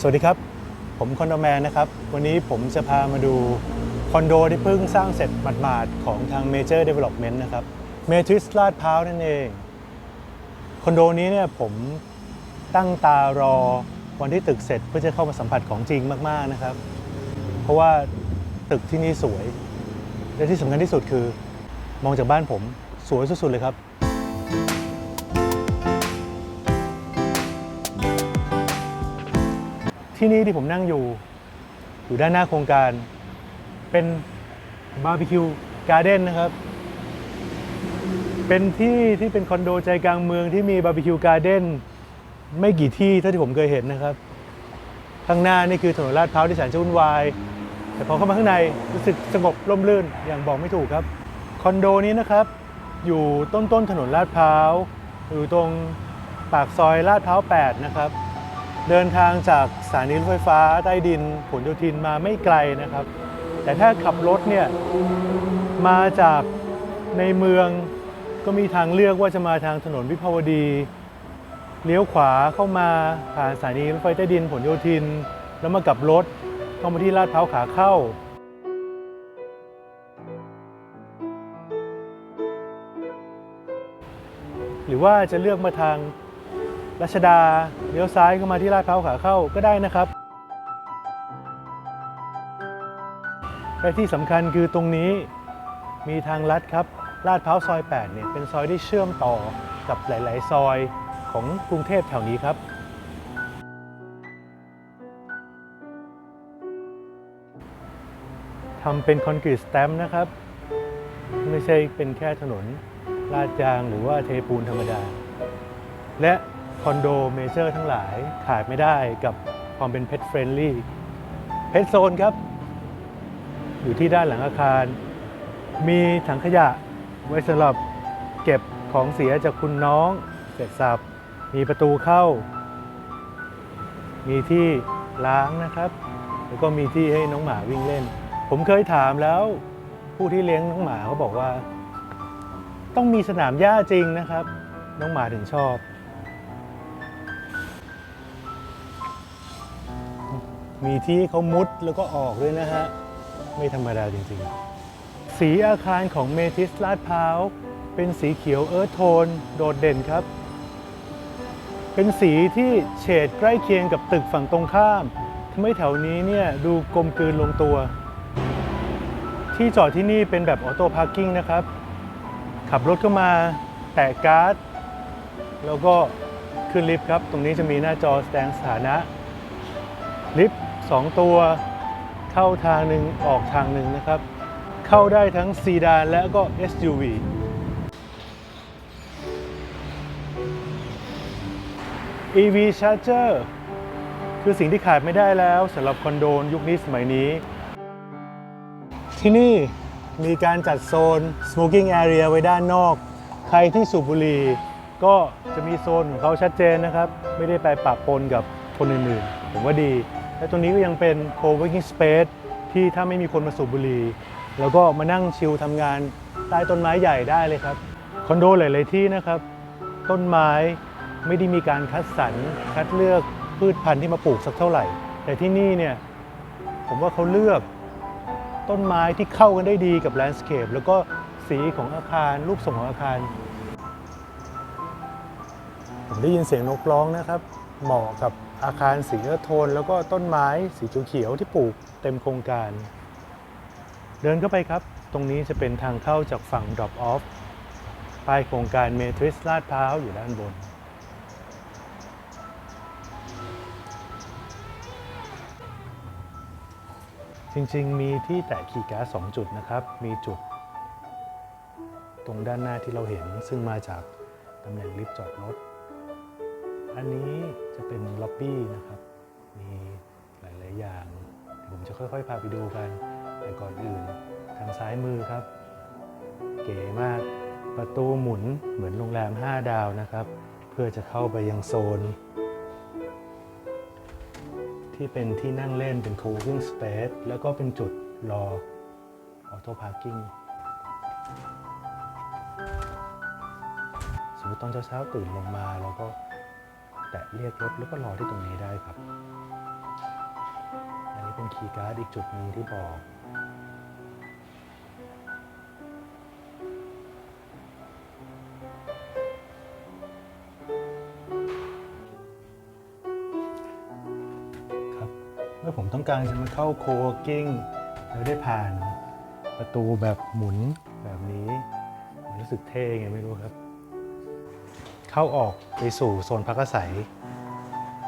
สวัสดีครับ ผมคอนโดแมนนะครับ วันนี้ผมจะพามาดูคอนโดที่เพิ่งสร้างเสร็จหมาดๆของทาง Major Development นะครับเมทริสลาดพร้าวนั่นเอง คอนโดนี้เนี่ยผมตั้งตารอวันที่ตึกเสร็จเพื่อจะเข้ามาสัมผัสของจริงมากๆนะครับ เพราะว่าตึกที่นี่สวย และที่สำคัญที่สุดคือ มองจากบ้านผมสวยสุดๆเลยครับ ที่นี่ที่ผมนั่งอยู่ อยู่ด้านหน้าโครงการ เป็นบาร์บีคิวการ์เด้นนะครับ เป็นที่ที่เป็นคอนโดใจกลางเมืองที่มีบาร์บีคิวการ์เด้นไม่กี่ที่เท่าที่ผมเคยเห็นนะครับ ข้างหน้านี่คือถนนลาดพร้าวที่แสนจะวุ่นวาย แต่พอเข้ามาข้างในรู้สึกสงบร่มรื่นอย่างบอกไม่ถูกครับ คอนโดนี้นะครับ อยู่ต้นต้นๆถนนลาดพร้าวอยู่ตรงปากซอยลาดพร้าว 8 นะครับ เดินทางจากสถานีรถไฟฟ้าใต้ดินผลโยธินมาไม่ไกลนะครับ แต่ถ้าขับรถเนี่ยมาจากในเมืองก็มีทางเลือกว่าจะมาทางถนนวิภาวดี เลี้ยวขวาเข้ามาผ่านสถานีรถไฟใต้ดินผลโยธิน แล้วมากลับรถเข้ามาที่ลาดพร้าวขาเข้าหรือว่าจะเลือกมาทาง รัชดาเลี้ยวซ้ายเข้ามาที่ลาดพร้าวขาเข้าก็ได้นะครับและที่สำคัญคือตรงนี้มีทางลัดครับลาดพร้าวซอย 8 เนี่ยเป็นซอยที่เชื่อมต่อกับหลาย ๆ ซอยของกรุงเทพแถวนี้ครับทำเป็นคอนกรีตสแตมป์นะครับ ไม่ใช่เป็นแค่ถนนลาดยางหรือว่าเทปูนธรรมดา และ อนโดเมเจอร์ทั้งหลายขาดไม่ได้กับความเป็น Pet Friendly Pet Zone ครับ อยู่ที่ด้านหลังอาคาร มีถังขยะไว้สำหรับเก็บของเสียจากคุณน้องเสร็จสับ มีประตูเข้า มีที่ล้างนะครับ แล้วก็มีที่ให้น้องหมาวิ่งเล่น ผมเคยถามแล้ว ผู้ที่เลี้ยงน้องหมาเขาบอกว่า ต้องมีสนามหญ้าจริงนะครับ น้องหมาถึงชอบ มีที่เขามุดแล้วก็ออกด้วยนะฮะ ไม่ธรรมดาจริงๆ สีอาคารของเมทิสลาดพร้าว เป็นสีเขียวเอิร์ธโทน โดดเด่นครับ เป็นสีที่เฉดใกล้เคียงกับตึกฝั่งตรงข้ามทำให้แถวนี้เนี่ยดูกลมกลืนลงตัว ที่จอดที่นี่เป็นแบบออโต้พาร์กิ้งนะครับ ขับรถเข้ามาแตะการ์ด แล้วก็ขึ้นลิฟต์ครับ ตรงนี้จะมีหน้าจอแสดงสถานะลิฟต์ 2 ตัว เข้าทางหนึ่งออกทางหนึ่งนะครับ เข้าได้ทั้งซีดานและก็ SUV EV Charger คือสิ่งที่ขาดไม่ได้แล้วสำหรับคอนโดยุคนี้สมัยนี้ ที่นี่มีการจัดโซน smoking area ไว้ด้านนอก ใครที่สูบบุหรี่ก็จะมีโซนของเขาชัดเจนนะครับ ไม่ได้ไปปะปนกับคนอื่นๆ ผมว่าดี และตรงนี้ก็ยังเป็น co-working space ที่ถ้าไม่มีคนมาสูบบุหรี่แล้วก็มานั่งชิลทำงานใต้ต้นไม้ใหญ่ได้เลยครับคอนโดหลาย ๆ ที่นะครับ ต้นไม้ไม่ได้มีการคัดสรรคัดเลือกพืชพันธุ์ที่มาปลูกสักเท่าไหร่ แต่ที่นี่เนี่ยผมว่าเขาเลือกต้นไม้ที่เข้ากันได้ดีกับแลนด์สเคปแล้วก็สีของอาคารรูปทรงของอาคาร ผมได้ยินเสียงนกร้องนะครับ เหมาะกับ อาคารสีเอโทน แล้วก็ต้นไม้สีเขียวๆที่ปลูกเต็มโครงการ เดินเข้าไปครับ ตรงนี้จะเป็นทางเข้าจากฝั่ง Drop Off ป้ายโครงการเมทริสลาดพร้าวอยู่ด้านบน จริงๆ มีที่แตะคีย์การ์ดสองจุดนะครับ มีจุด ตรงด้านหน้าที่เราเห็นซึ่งมาจากตำแหน่งลิฟต์จอดรถ อันนี้จะเป็นล็อบบี้นะครับ มีหลาย ๆ อย่างเดี๋ยวผมจะค่อย ๆ พาไปดูกัน แต่ก่อนอื่นทางซ้ายมือครับ เก๋มากประตูหมุนเหมือนโรงแรม 5 ดาวนะครับ เพื่อจะเข้าไปยังโซน ที่เป็นที่นั่งเล่นเป็น co-working space แล้วก็เป็นจุดรอ auto parking สมมติตอนเช้าๆตื่นลงมาแล้วก็ะเรียกรถแล้วก็รอที่ตรงนี้ได้ครับ อันนี้เป็นคีย์การ์ดอีกจุดหนึ่งที่บอกครับเมื่อผมต้องการจะมาเข้าโค w กิ้งแล้วได้ผ่านประตูแบบหมุนแบบนี้ มันรู้สึกเท่ไงไม่รู้ครับ เข้าออกไปสู่โซนพักอาศัย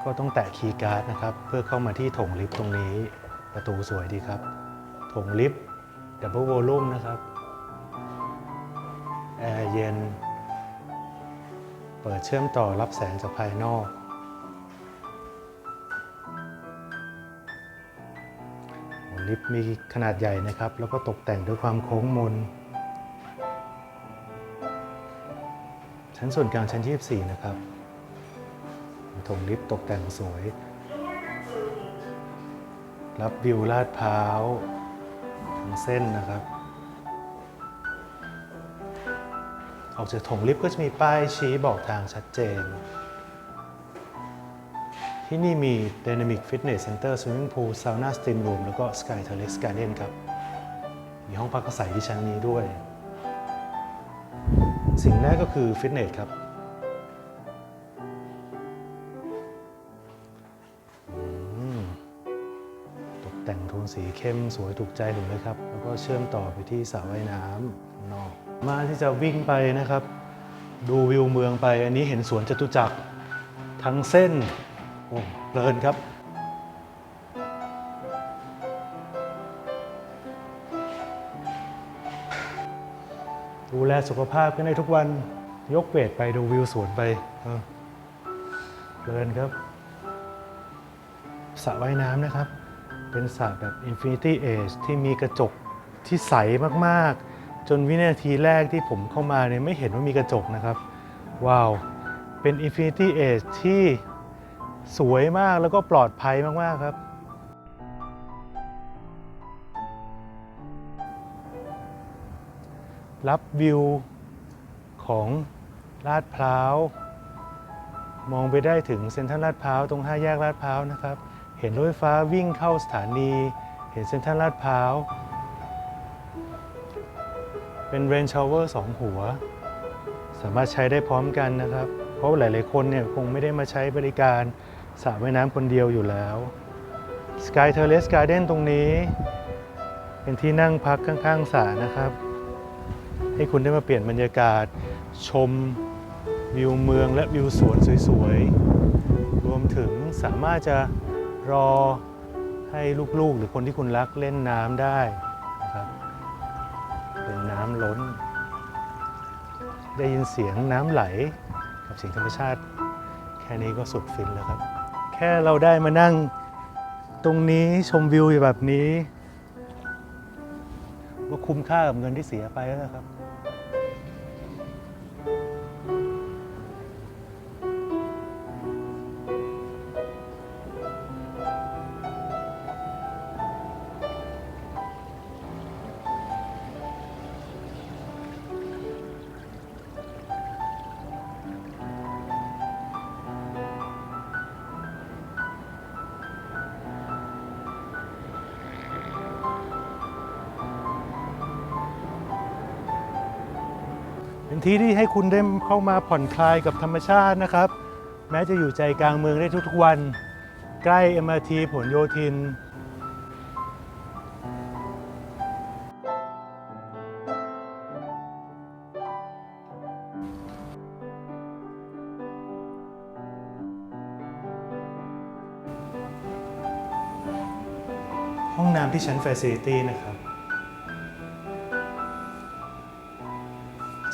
ก็ต้องแตะคีย์การ์ดนะครับ เพื่อเข้ามาที่โถงลิฟต์ตรงนี้ประตูสวยดีครับโถงลิฟต์ดับเบิลโวลูมนะครับแอร์เย็น เปิดเชื่อมต่อรับแสงจากภายนอก ลิฟต์มีขนาดใหญ่นะครับ แล้วก็ตกแต่งด้วยความโค้งมน ชั้นส่วนกลางชั้น 24 นะครับถงลิฟต์ตกแต่งสวย รับวิวลาดพร้าวทั้งเส้นนะครับ ออกจากถงลิฟต์ก็จะมีป้ายชี้บอกทางชัดเจน ที่นี่มี Dynamic Fitness Center Swimming Pool Sauna Steam Room แล้วก็ Sky Terrace Garden ครับ มีห้องพักอาศัยที่ชั้นนี้ด้วย สิ่งแรกก็คือฟิตเนสครับ ตกแต่งโทนสีเข้มสวยถูกใจผมเลยครับ แล้วก็เชื่อมต่อไปที่สระว่ายน้ำนอกมาที่จะวิ่งไปนะครับ ดูวิวเมืองไป อันนี้เห็นสวนจตุจักรทั้งเส้น โอ้เพลินครับ ดูแลสุขภาพกันได้ทุกวันยกเวทไปดูวิวสวนไปเออเพลินครับสระว่ายน้ำนะครับ เป็นสระแบบ Infinity Age ที่มีกระจกที่ใสมากๆ จนวินาทีแรกที่ผมเข้ามาเนี่ยไม่เห็นว่ามีกระจกนะครับ ว้าว เป็น Infinity Age ที่สวยมากแล้วก็ปลอดภัยมาก ๆ ครับ รับวิวของลาดพร้าว มองไปได้ถึงเซ็นทรัลลาดพร้าวตรงห้าแยกลาดพร้าวนะครับ เห็นรถไฟฟ้าวิ่งเข้าสถานี เห็นเซ็นทรัลลาดพร้าว เป็นเรนช h เวอร์สองหัว สามารถใช้ได้พร้อมกันนะครับ เพราะหลาย ๆ คนเนี่ยคงไม่ได้มาใช้บริการสระว่ายน้ำคนเดียวอยู่แล้ว Sky Terrace Garden ตรงนี้ เป็นที่นั่งพักข้างๆสระนะครับ ให้คุณได้มาเปลี่ยนบรรยากาศ ชมวิวเมืองและวิวสวนสวยๆ รวมถึงสามารถจะรอให้ลูกๆ หรือคนที่คุณรักเล่นน้ำได้นะครับเป็นน้ำล้น ได้ยินเสียงน้ำไหล กับเสียงธรรมชาติ แค่นี้ก็สุดฟินแล้วครับ แค่เราได้มานั่งตรงนี้ชมวิวแบบนี้ ก็คุ้มค่ากับเงินที่เสียไปแล้วนะครับ ที่ที่ให้คุณได้เข้ามาผ่อนคลายกับธรรมชาตินะครับ แม้จะอยู่ใจกลางเมืองได้ทุกๆวัน ใกล้ MRT ผลโยธิน ห้องน้ำที่ชั้น Facility นะครับ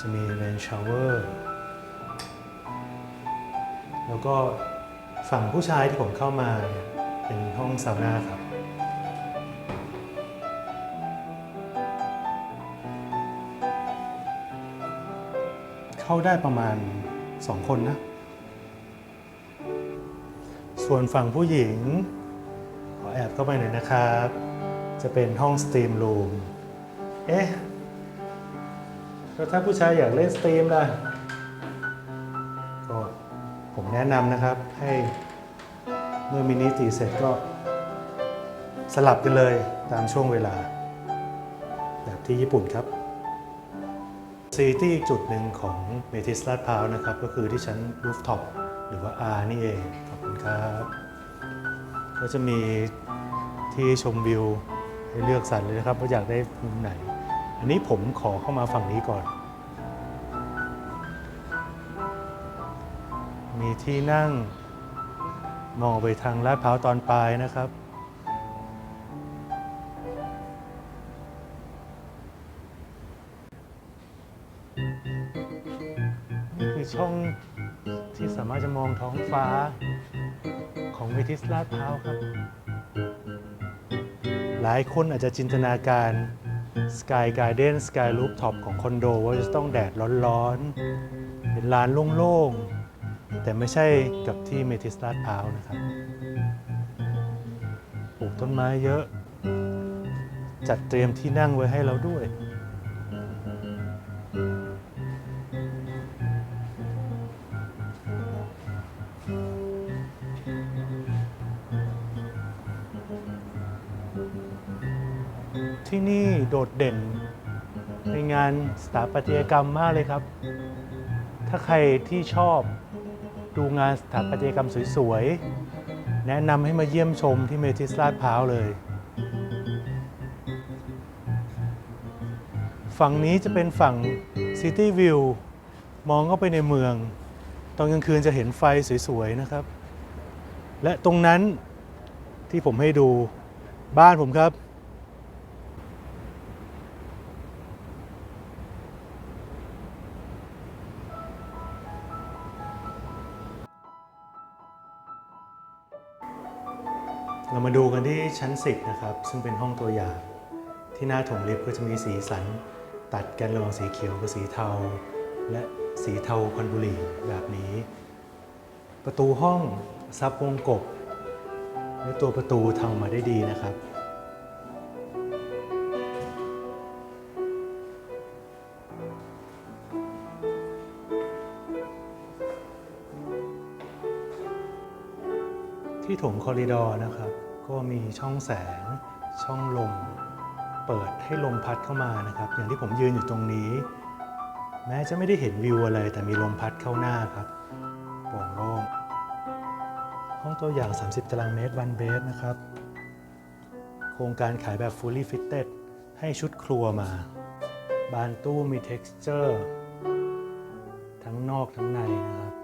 จะมีเรนช h เวอร์แล้วก็ฝั่งผู้ชายที่ผมเข้ามาเนี่ยเป็นห้องซาวน่าครับ เข้าได้ประมาณ 2 คนนะ ส่วนฝั่งผู้หญิง ขอแอบเข้าไปหน่อยนะครับ จะเป็นห้องสตรีมรูมเอ๊ะ แล้วถ้าผู้ชายอยากเล่นสตรีมล่ะก็ผมแนะนำนะครับให้เมื่อมินิตีเสร็จก็ สลับกันเลยตามช่วงเวลา แบบที่ญี่ปุ่นครับซีที่อีกจุดหนึ่งของเมทิสลาดพร้าวนะครับ ก็คือที่ชั้นรูฟท็อปหรือว่า R นี่เอง ขอบคุณครับ ก็จะมีที่ชมวิวให้เลือกสรรเลยนะครับว่าอยากได้มุมไหน อันนี้ผมขอเข้ามาฝั่งนี้ก่อน มีที่นั่งมองไปทางลาดพร้าวตอนปลายนะครับ นี่คือช่องที่สามารถจะมองท้องฟ้าของเวทิสลาดพร้าวครับ หลายคนอาจจะจินตนาการ สกายการ์เด้นสกายลูฟท็อปของคอนโดว่าจะต้องแดดร้อนๆ เป็นลานโล่งๆ แต่ไม่ใช่กับที่เมทิสลาดพร้าวนะครับ ปลูกต้นไม้เยอะ จัดเตรียมที่นั่งไว้ให้เราด้วย ที่นี่โดดเด่น ในงานสถาปัตยกรรมมากเลยครับ ถ้าใครที่ชอบดูงานสถาปัตยกรรมสวยๆ แนะนำให้มาเยี่ยมชมที่เมทิสลาดพร้าวเลย ฝั่งนี้จะเป็นฝั่ง City View มองเข้าไปในเมือง ตอนกลางคืนจะเห็นไฟสวยๆ นะครับ และตรงนั้นที่ผมให้ดูบ้านผมครับ เรามาดูกันที่ชั้น 10 นะครับ ซึ่งเป็นห้องตัวอย่าง ที่หน้าถงลิฟต์ก็จะมีสีสัน ตัดกันระหว่างสีเขียวกับสีเทา และสีเทาควันบุหรี่แบบนี้ ประตูห้องซับวงกบและตัวประตูทำมาได้ดีนะครับที่ถงคอริดอร์นะครับ ก็มีช่องแสง ช่องลม เปิดให้ลมพัดเข้ามานะครับ อย่างที่ผมยืนอยู่ตรงนี้ แม้จะไม่ได้เห็นวิวอะไร แต่มีลมพัดเข้าหน้าครับโปร่งโล่งห้องตัวอย่าง 30 ตารางเมตรวันเบสนะครับ โครงการขายแบบ fully fitted ให้ชุดครัวมา บานตู้มี texture ทั้งนอกทั้งในนะครับ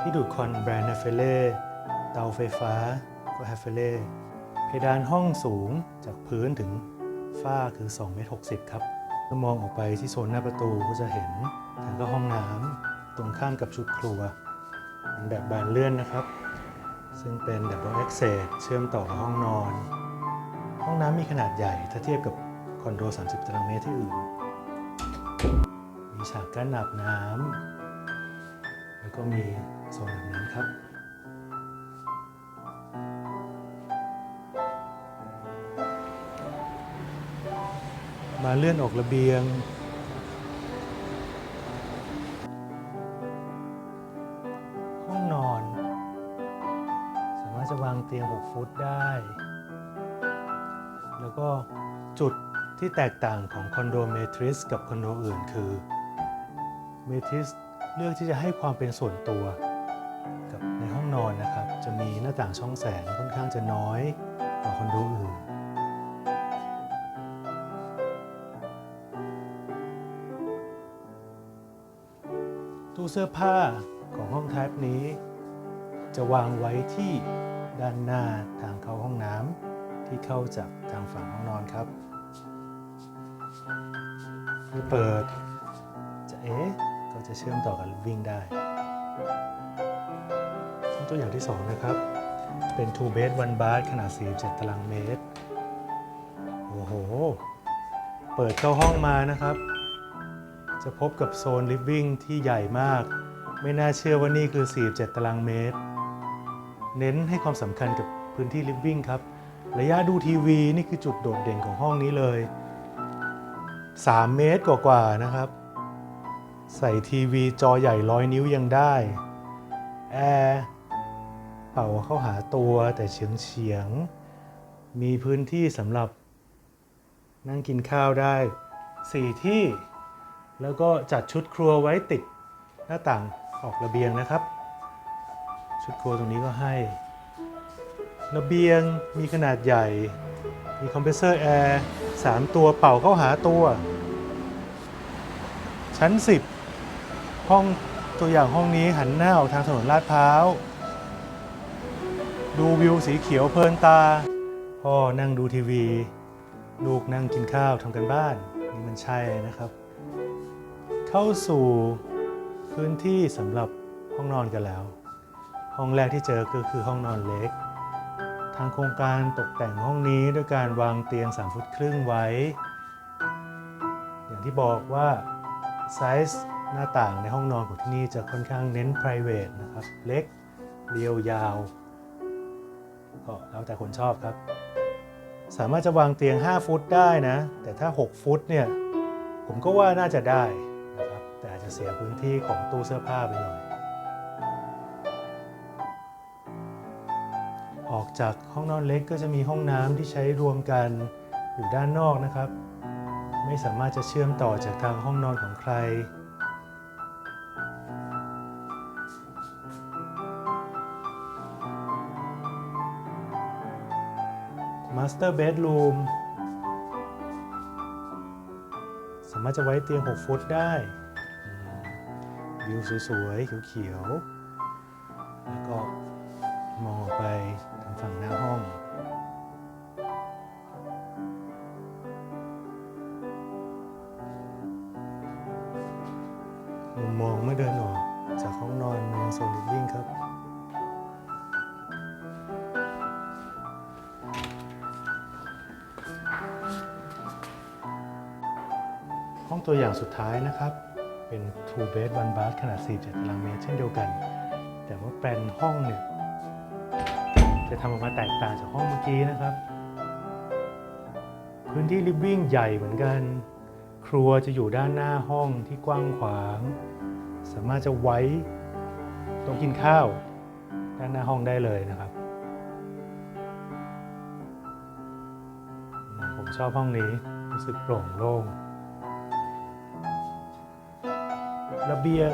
ที่ดูดควันแบรนด์ h ฮฟเฟเล่ เตาไฟฟ้าก็ h ฮฟเฟเล่เพดานห้องสูงจากพื้นถึงฝ้าคือ2เมตร60 ครับเมื่อมองออกไปที่โซนหน้าประตูก็จะเห็นทางก็ห้องน้ำตรงข้ามกับชุดครัวเป็นแบบบานเลื่อนนะครับ ซึ่งเป็น Double Access เชื่อมต่อกับห้องนอน ห้องน้ำมีขนาดใหญ่ถ้าเทียบกับคอนโด 30 ตารางเมตรที่อื่น มีฉากกั้นอาบน้ำแล้วก็มีโซนอาบน้ำครับ มาเลื่อนออกระเบียง ห้องนอน สามารถจะวางเตียง 6 ฟุตได้ แล้วก็จุดที่แตกต่างของคอนโดเมทริสกับคอนโดอื่นคือเมทริสเลือกที่จะให้ความเป็นส่วนตัว กับในห้องนอนนะครับ จะมีหน้าต่างช่องแสงค่อนข้างจะน้อยกว่าคอนโดอื่น เสื้อผ้าของห้องไทป์นี้ จะวางไว้ที่ด้านหน้าทางเข้าห้องน้ำที่เข้าจากทางฝั่งห้องนอนครับเมื่อเปิด จะเอ๊ะก็จะเชื่อมต่อกับ living ได้ ตัวอย่างที่ 2 นะครับ เป็น two bed one bath ขนาด 47 ตารางเมตร โอ้โห เปิดเข้าห้องมานะครับ จะพบกับโซน living ที่ใหญ่มาก ไม่น่าเชื่อว่านี่คือ 47 ตารางเมตร เน้นให้ความสำคัญกับพื้นที่ living ครับ ระยะดูทีวีนี่คือจุดโดดเด่นของห้องนี้เลย 3 เมตรกว่าๆนะครับ ใส่ทีวีจอใหญ่ร้อยนิ้วยังได้แอร์เป่าเข้าหาตัวแต่เฉียงเฉียงๆมีพื้นที่สำหรับนั่งกินข้าวได้สี่ที่ แล้วก็จัดชุดครัวไว้ติดหน้าต่างออกระเบียงนะครับ ชุดครัวตรงนี้ก็ให้ ระเบียงมีขนาดใหญ่ มีคอมเพรสเซอร์แอร์3ตัวเป่าเข้าหาตัว ชั้น 10 ห้องตัวอย่างห้องนี้หันหน้าออกทางถนนลาดพร้าว ดูวิวสีเขียวเพลินตา พ่อนั่งดูทีวี ลูกนั่งกินข้าวทำกันบ้าน นี่มันใช่นะครับ เข้าสู่พื้นที่สำหรับห้องนอนกันแล้ว ห้องแรกที่เจอก็คือห้องนอนเล็ก ทางโครงการตกแต่งห้องนี้ด้วยการวางเตียง 3 ฟุตครึ่งไว้ อย่างที่บอกว่าไซส์หน้าต่างในห้องนอนของที่นี่จะค่อนข้างเน้น private นะครับ เล็กเรียวยาว ก็แล้วแต่คนชอบครับ สามารถจะวางเตียง 5 ฟุตได้นะ แต่ถ้า 6 ฟุตเนี่ย ผมก็ว่าน่าจะได้ จะเสียพื้นที่ของตู้เสื้อผ้าไปหน่อย ออกจากห้องนอนเล็กก็จะมีห้องน้ำที่ใช้รวมกันอยู่ด้านนอกนะครับ ไม่สามารถจะเชื่อมต่อจากทางห้องนอนของใคร Master Bedroom สามารถจะไว้เตียง 6 ฟุตได้ วิวสวยๆเขียวๆแล้วก็มองออกไปทางฝั่งหน้าห้อง มุมมองเมื่อเดินออกจากห้องนอนมายังโซนลิฟวิ่งครับห้องตัวอย่างสุดท้ายนะครับ เป็น two bed one bath ขนาด 47ตารางเมตรเช่นเดียวกัน แต่ว่าแปลนห้องเนี่ยจะทำออกมาแตกต่างจากห้องเมื่อกี้นะครับ พื้นที่ลิฟวิ่งใหญ่เหมือนกัน ครัวจะอยู่ด้านหน้าห้องที่กว้างขวาง สามารถจะไว้โต๊ะกินข้าว ด้านหน้าห้องได้เลยนะครับ ผมชอบห้องนี้รู้สึกโปร่งโล่ง ระเบียง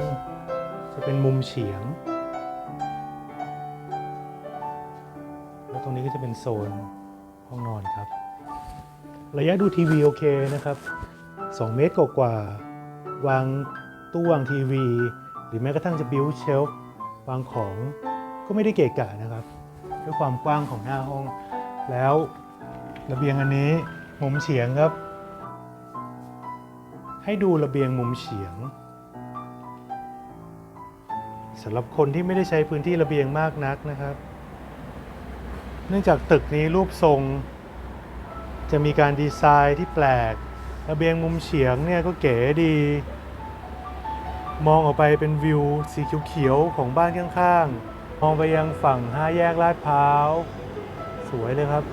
จะเป็นมุมเฉียง แล้วตรงนี้ก็จะเป็นโซนห้องนอนครับ ระยะดูทีวีโอเคนะครับ 2 เมตรกว่าวางตู้วางทีวี หรือแม้กระทั่งจะบิวเชลฟ์วางของก็ไม่ได้เกะกะนะครับ ด้วยความกว้างของหน้าห้อง แล้วระเบียงอันนี้มุมเฉียงครับ ให้ดูระเบียงมุมเฉียง สำหรับคนที่ไม่ได้ใช้พื้นที่ระเบียงมากนักนะครับ เนื่องจากตึกนี้รูปทรง จะมีการดีไซน์ที่แปลก ระเบียงมุมเฉียงเนี่ยก็เก๋ดี มองออกไปเป็นวิวสีเขียวๆของบ้านข้างๆ มองไปยังฝั่งห้าแยกลาดพร้าว สวยเลยครับ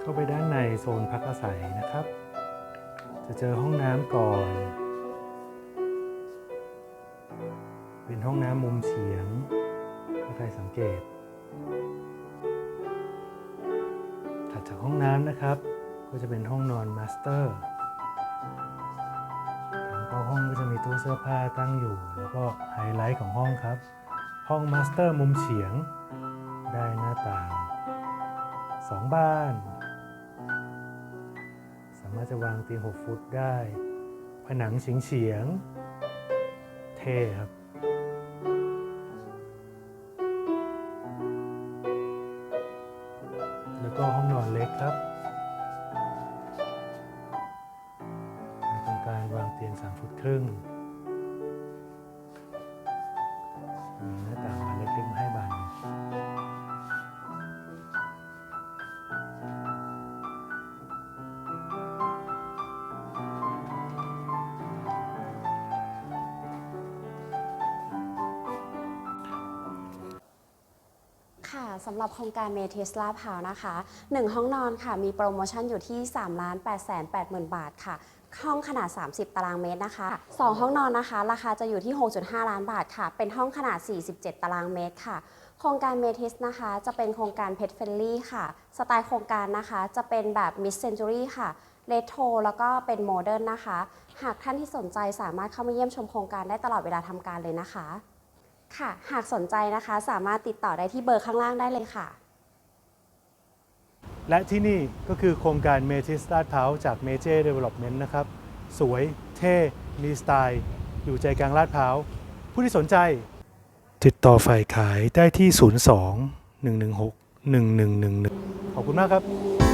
เข้าไปด้านในโซนพักอาศัยนะครับ จะเจอห้องน้ำก่อน เป็นห้องน้ำมุมเฉียงถ้าใครสังเกต ถัดจากห้องน้ำนะครับ ก็จะเป็นห้องนอนมาสเตอร์ทางเข้าห้องก็จะมีตู้เสื้อผ้าตั้งอยู่ แล้วก็ไฮไลท์ของห้องครับ ห้องมาสเตอร์มุมเฉียง ได้หน้าต่างสองบานามารถจะวางเตียง6ฟุตได้ ผนังเฉียงเฉียงๆเท่ครับ แล้วก็ห้องนอนเล็กครับในโครงการวางเตียง3ฟุตครึ่ง ค่ะสำหรับโครงการเมทิสลาพาวนะคะ 1 ห้องนอนค่ะ มีโปรโมชั่นอยู่ที่ 3 8 8 0 0 0 บาทค่ะ ห้องขนาด 30 ตารางเมตรนะคะ 2 ห้องนอนนะคะ ราคาจะอยู่ที่ 6.5 ล้านบาทค่ะ เป็นห้องขนาด 47 ตารางเมตรค่ะ โครงการเมทิสนะคะ จะเป็นโครงการเพ t เฟ n ลี่ค่ะ สไตล์โครงการนะคะ จะเป็นแบบ Mid Century ค่ะเลโทรแล้วก็เป็นโมเดิร์นนะคะ หากท่านที่สนใจสามารถเข้ามาเยี่ยมชมโครงการได้ตลอดเวลาทำการเลยนะคะ ค่ะ หากสนใจนะคะสามารถติดต่อได้ที่เบอร์ข้างล่างได้เลยค่ะ และที่นี่ก็คือโครงการเมทิสลาดพร้าวจากเมเจ Development นะครับ สวยเท่มีสไตล์ อยู่ใจกลางลาดพร้าว ผู้ที่สนใจ ติดต่อฝ่ายขายได้ที่ 02 116 1111 ขอบคุณมากครับ